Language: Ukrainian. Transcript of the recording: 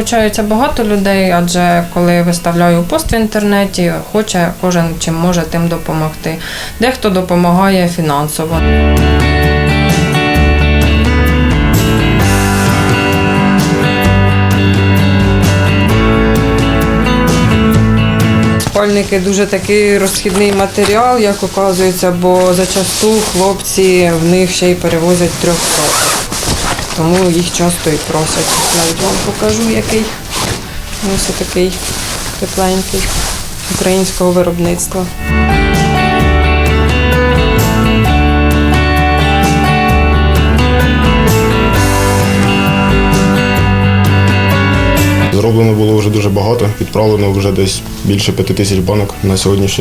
долучаються багато людей, адже коли виставляю пост в інтернеті, хоче кожен чим може тим допомогти. Дехто допомагає фінансово. Спальники дуже такий розхідний матеріал, як оказується, бо зачасту хлопці в них ще й перевозять трьох Тому їх часто і просять. Навіть вам покажу, який ось такий тепленький українського виробництва. Зроблено було вже дуже багато, відправлено вже десь більше п'яти тисяч банок на сьогоднішній день.